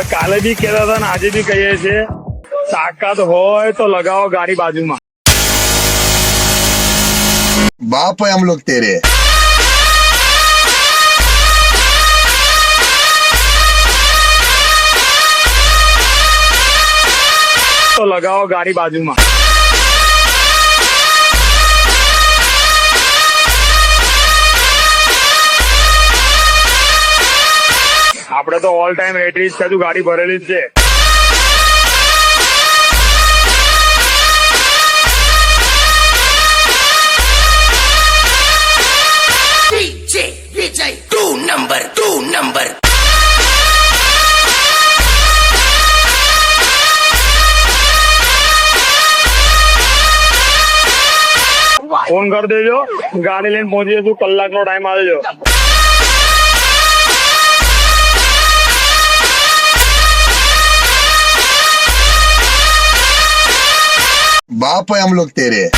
હવે કાલે બી કહેતા હતા ને આજે બી કહીએ છીએ. તાકાત હોય તો લગાવો ગાડી બાજુમાં. બાપ હમ લોગ તેરે. તો લગાવો ગાડી બાજુમાં. આપણે તો ઓલ ટાઈમ એટરીજ છે ગાડી ભરેલી જ છે. ફોન કરી દેજો ગાડી લઈને પહોંચી જશું કલાકનો ટાઈમ આવજો बाप है हम लोग तेरे